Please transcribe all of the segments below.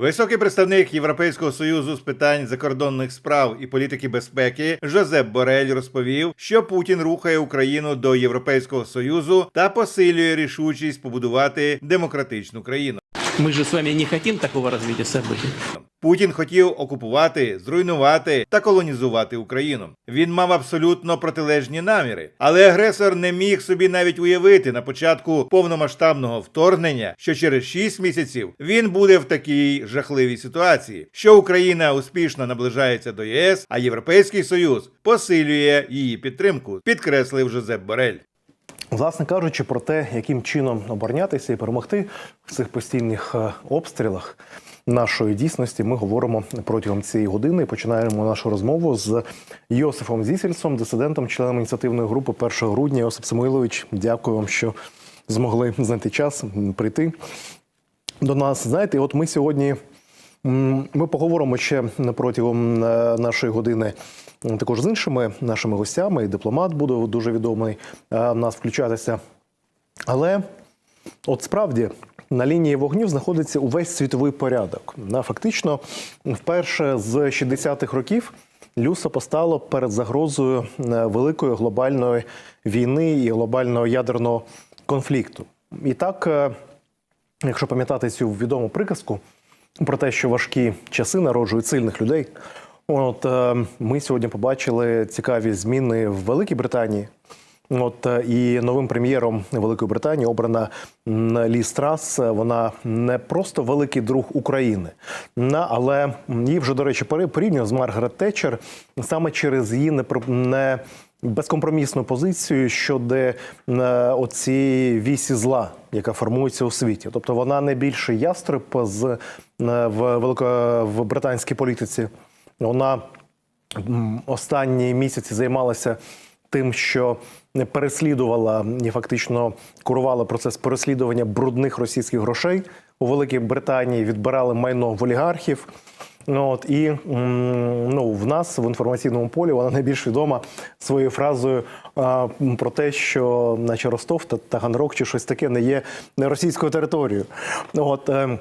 Високий представник Європейського союзу з питань закордонних справ і політики безпеки Жозеп Борель розповів, що Путін рухає Україну до Європейського союзу та посилює рішучість побудувати демократичну країну. Мы же с вами не хотим такого развития событий. Путін хотів окупувати, зруйнувати та колонізувати Україну. Він мав абсолютно протилежні наміри, але агресор не міг собі навіть уявити на початку повномасштабного вторгнення, що через 6 місяців він буде в такій жахливій ситуації, що Україна успішно наближається до ЄС, а Європейський Союз посилює її підтримку, підкреслив Жозеп Борель. Власне кажучи, про те, яким чином оборонятися і перемогти в цих постійних е, обстрілах нашої дійсності, ми говоримо протягом цієї години. Починаємо нашу розмову з Йосифом Зісельсом, дисидентом, членом ініціативної групи 1 грудня. Йосип Самойлович, дякую вам, що змогли знайти час прийти до нас. Знаєте, от ми сьогодні. Ми поговоримо ще протягом е, нашої години також з іншими нашими гостями. І дипломат буде дуже відомий е, в нас включатися. Але от справді на лінії вогню знаходиться увесь світовий порядок. Фактично, вперше з 60-х років Люса постало перед загрозою е, великої глобальної війни і глобального ядерного конфлікту. І так, е, якщо пам'ятати цю відому приказку про те, що важкі часи народжують сильних людей. От е, ми сьогодні побачили цікаві зміни в Великій Британії. От е, і новим прем'єром Великої Британії обрана Лі Страс. Вона не просто великий друг України, але її вже, до речі, порівнює з Маргарет Тетчер саме через її не безкомпромісну позицію щодо е, оцієї вісі зла, яка формується у світі. Тобто вона не більше ястреб з в велико в британській політиці. Вона останні місяці займалася тим, що переслідувала і фактично курувала процес переслідування брудних російських грошей у Великій Британії, відбирали майно в олігархів. Ну, От і ну, в нас в інформаційному полі вона найбільш відома своєю фразою а, про те, що наче Ростов та Таганрог чи щось таке не є не російською територією. От, е,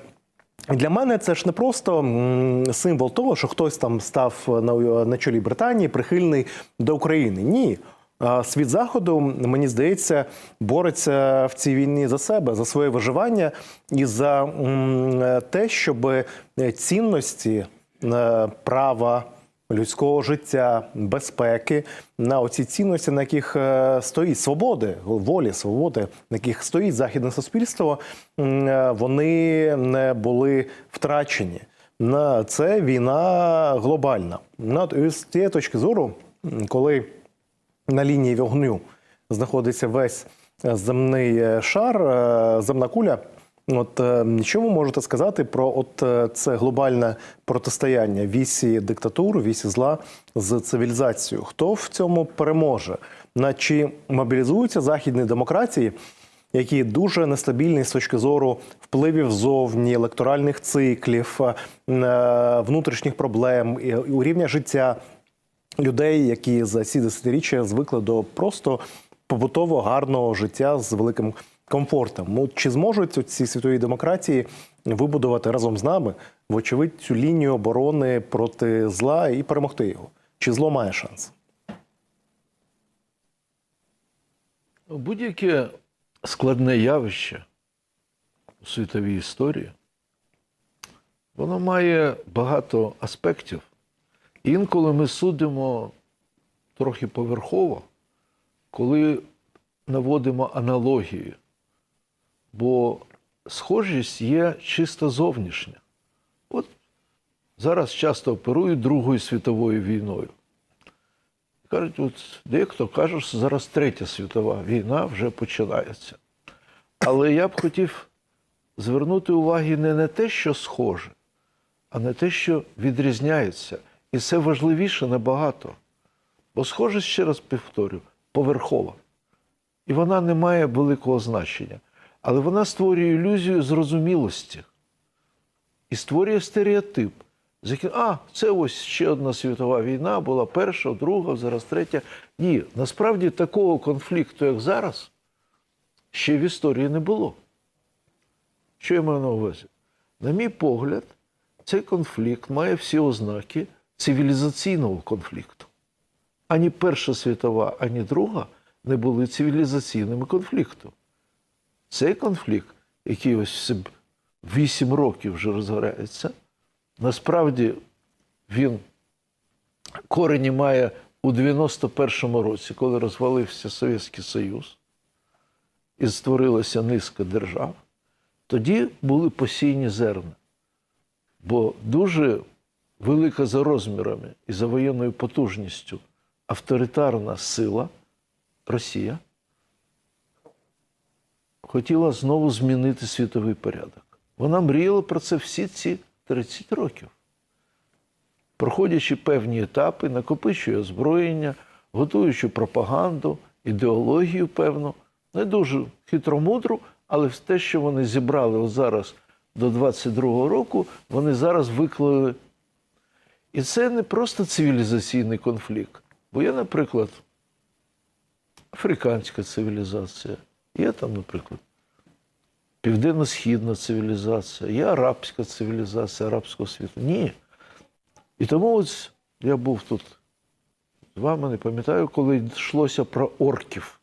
для мене це ж не просто символ того, що хтось там став на, на чолі Британії прихильний до України. Ні. Світ заходу, мені здається, бореться в цій війні за себе, за своє виживання і за те, щоб цінності е, права людського життя, безпеки, на оці цінності, на яких е, стоїть свободи, волі, свободи, на яких стоїть західне суспільство, е, вони не були втрачені. На це війна глобальна. З цієї точки зору, коли на лінії вогню знаходиться весь е, земний шар, земна куля. От е, що ви можете сказати про от е, це глобальне протистояння вісі диктатур, вісі зла з цивілізацією? Хто в цьому переможе? На чи мобілізуються західні демократії, які дуже нестабільні з точки зору впливів зовні, електоральних циклів, е, внутрішніх проблем, і рівня життя людей, які за ці десятиріччя звикли до просто побутово гарного життя з великим комфортом. Ну, чи зможуть ці світові демократії вибудувати разом з нами, вочевидь, цю лінію оборони проти зла і перемогти його? Чи зло має шанс? Будь-яке складне явище у світовій історії, воно має багато аспектів. Інколи ми судимо трохи поверхово, коли наводимо аналогії. Бо схожість є чисто зовнішня. От зараз часто оперують Другою світовою війною. Кажуть, от дехто каже, що зараз третя світова війна вже починається. Але я б хотів звернути увагу не на те, що схоже, а на те, що відрізняється. І це важливіше набагато. Бо схожість, ще раз повторю, поверхова. І вона не має великого значення. Але вона створює ілюзію зрозумілості і створює стереотип. з яким, А, це ось ще одна світова війна, була перша, друга, зараз третя. Ні, насправді такого конфлікту, як зараз, ще в історії не було. Що я маю на увазі? На мій погляд, цей конфлікт має всі ознаки цивілізаційного конфлікту. Ані Перша світова, ані Друга не були цивілізаційними конфліктом. Цей конфлікт, який ось 8 років вже розгорається, насправді він корені має у 91-му році, коли розвалився Совєтський Союз і створилася низка держав, тоді були посійні зерна. Бо дуже велика за розмірами і за воєнною потужністю авторитарна сила Росія хотіла знову змінити світовий порядок. Вона мріяла про це всі ці 30 років. Проходячи певні етапи, накопичує озброєння, готуючи пропаганду, ідеологію, певну, не дуже хитромудру, але те, що вони зібрали зараз до 22-го року, вони зараз виклали. І це не просто цивілізаційний конфлікт. Бо є, наприклад, африканська цивілізація, є там, наприклад, південно-східна цивілізація, є арабська цивілізація арабського світу. Ні. І тому ось я був тут з вами, не пам'ятаю, коли йшлося про орків.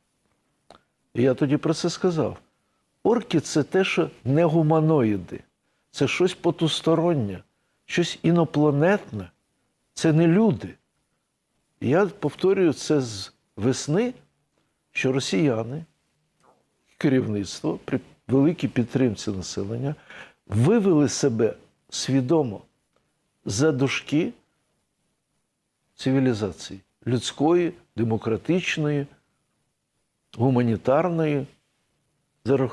І я тоді про це сказав. Орки це те, що не гуманоїди, це щось потустороннє, щось інопланетне, це не люди. І я повторюю це з весни, що росіяни, керівництво при великій підтримці населення вивели себе свідомо за дужки цивілізації людської, демократичної, гуманітарної, за,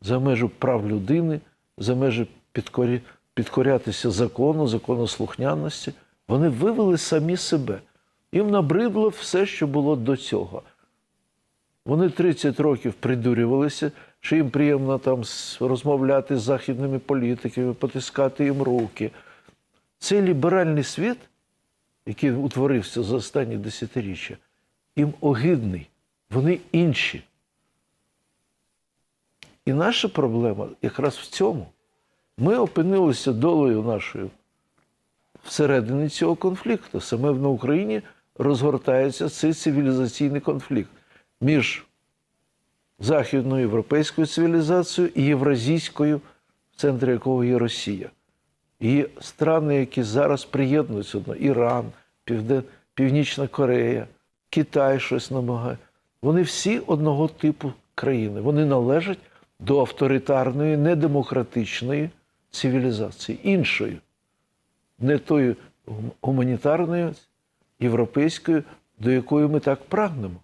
за межу прав людини, за межі підкорі, підкорятися закону, законослухняності. Вони вивели самі себе. Їм набридло все, що було до цього. Вони 30 років придурювалися, що їм приємно там розмовляти з західними політиками, потискати їм руки. Цей ліберальний світ, який утворився за останні десятиріччя, їм огидний. Вони інші. І наша проблема якраз в цьому. Ми опинилися долею нашою всередині цього конфлікту. Саме на Україні розгортається цей цивілізаційний конфлікт між західною європейською цивілізацією і євразійською, в центрі якого є Росія. І страни, які зараз приєднуються до Іран, Півде... Північна Корея, Китай щось намагає. Вони всі одного типу країни. Вони належать до авторитарної, недемократичної цивілізації, іншої, не тої гуманітарної, європейської, до якої ми так прагнемо.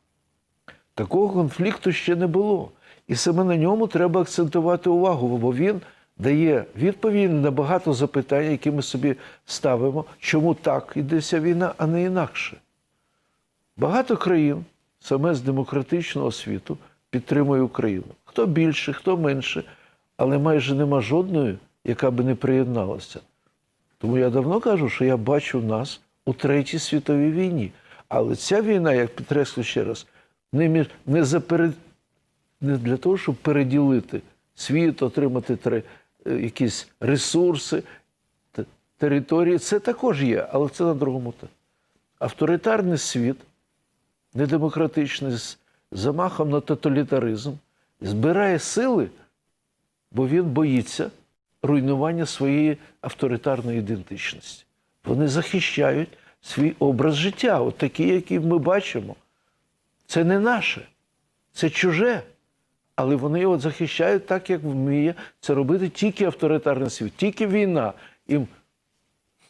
Такого конфлікту ще не було. І саме на ньому треба акцентувати увагу, бо він дає відповіді на багато запитань, які ми собі ставимо, чому так ідеться війна, а не інакше. Багато країн саме з демократичного світу підтримує Україну. Хто більше, хто менше, але майже нема жодної, яка би не приєдналася. Тому я давно кажу, що я бачу нас у Третій світовій війні. Але ця війна, як підкреслю ще раз, не, між, не, заперед, не для того, щоб переділити світ, отримати тре, е, якісь ресурси, те- території. Це також є, але це на другому. етапі. Авторитарний світ, недемократичний, з замахом на тоталітаризм, збирає сили, бо він боїться руйнування своєї авторитарної ідентичності. Вони захищають свій образ життя, от такий, який ми бачимо. Це не наше, це чуже. Але вони його захищають так, як вміє це робити тільки авторитарний світ, тільки війна. Їм,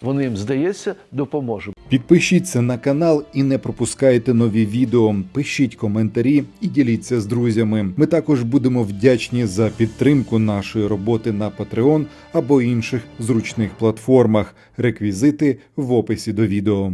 вони їм, здається, допоможе. Підпишіться на канал і не пропускайте нові відео. Пишіть коментарі і діліться з друзями. Ми також будемо вдячні за підтримку нашої роботи на Patreon або інших зручних платформах. Реквізити в описі до відео.